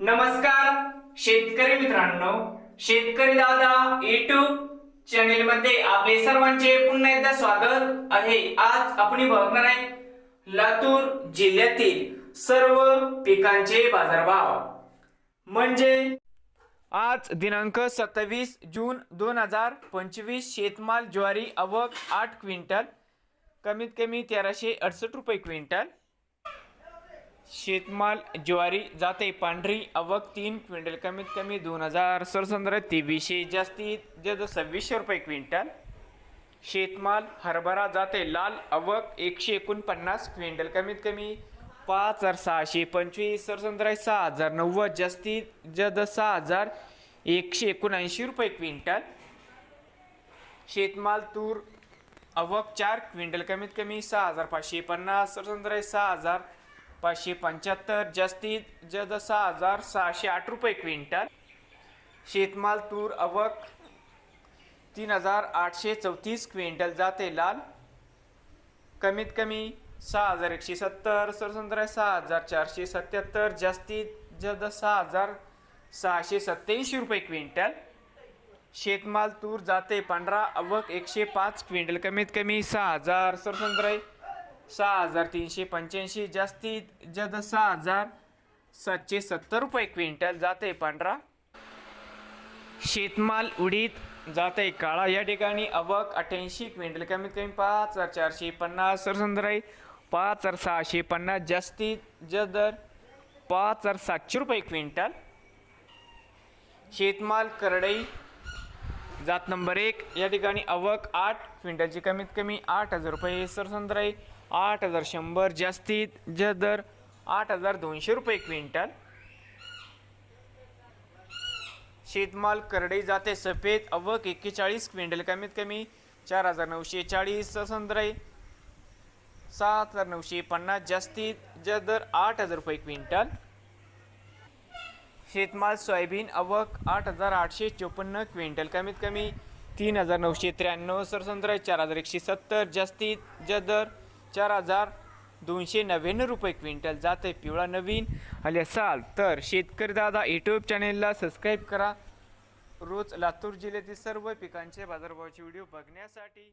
नमस्कार शेतकरी मित्रांनो. शेतकरी दादा युट्यूब चॅनेल मध्ये आपले सर्वांचे पुन्हा एकदा स्वागत आहे. आज आपण बघणार आहे लातूर जिल्ह्यातील सर्व पिकांचे बाजारभाव. म्हणजे आज दिनांक सत्तावीस जून दोन हजार पंचवीस शेतमाल ज्वारी आवक आठ क्विंटल कमीत कमी तेराशे अडसष्ट रुपये क्विंटल शेतमाल ज्वारी जाते. पांढरी आवक तीन क्विंटल कमीत कमी दोन हजार. सरसंद्र तेवीसशे जास्तीत जास्त सव्वीसशे रुपये क्विंटल. शेतमाल हरभरा जाते. लाल आवक एकशे एकोणपन्नास क्विंटल कमीत कमी पाच हजार सहाशे पंचवीस. सरसंद्र सहा हजार नव्वद जास्तीत जास्त सहा हजार एकशे एकोणऐंशी रुपये क्विंटल. शेतमाल तूर आवक चार क्विंटल कमीत कमी सहा हजार पाचशे पन्नास. सरसंद्र सहा हजार पाचशे पंच्याहत्तर जास्तीत जसा सहा हजार सहाशे आठ रुपये क्विंटल. शेतमाल तूर अवक तीन हजार आठशे चौतीस क्विंटल जाते लाल. कमीत कमी सहा हजार एकशे सत्तर सरसंद्र सहा हजार चारशे सत्याहत्तर जास्तीत जास्त सहा हजार सहाशे सत्त्याऐंशी रुपये क्विंटल. शेतमाल तूर जाते पांढरा अवक एकशे पाच क्विंटल. कमीत कमी सहा हजार सरसंद्र सहा हजार तीनशे पंच्याऐंशी जास्तीत जास्त सहा हजार सातशे सत्तर रुपये क्विंटल जाते पांढरा. शेतमाल उडीद जाते काळा. या ठिकाणी अवक अठ्ठ्याऐंशी क्विंटल कमीत कमी पाच हजार चारशे पन्नास. सरसंद्राई पाच हजार सहाशे पन्नास जास्तीत जास्त दर पाच हजार सातशे रुपये क्विंटल. शेतमाल करडई जात नंबर एक या ठिकाणी आवक आठ क्विंटलची कमीत कमी आठ हजार रुपये सरसंद्राई आठ हजार शंभर जास्तीत जास्त दर आठ हजार दोनशे रुपये क्विंटल. शेतमाल करडई जाते सफेद अवक एक्केचाळीस क्विंटल कमीत कमी चार हजार नऊशे चाळीस सरसंद्राई सात हजार नऊशे पन्नास जास्तीत जास्त दर आठ हजार रुपये क्विंटल. शेतमाल सोयाबीन आवक आठ हजार आठशे चोपन्न क्विंटल. कमीत कमी तीन हजार नऊशे त्र्याण्णव सरसंद्र चार हजार एकशे सत्तर जास्तीत ज दर चार हजार दोनशे नव्याण्णव रुपये क्विंटल. जाते पिवळा नवीन आले असाल तर शेतकरी दादा यूट्यूब चॅनेलला सबस्क्राईब करा. रोज लातूर जिल्ह्यातील सर्व पिकांचे बाजारभावाचे व्हिडिओ बघण्यासाठी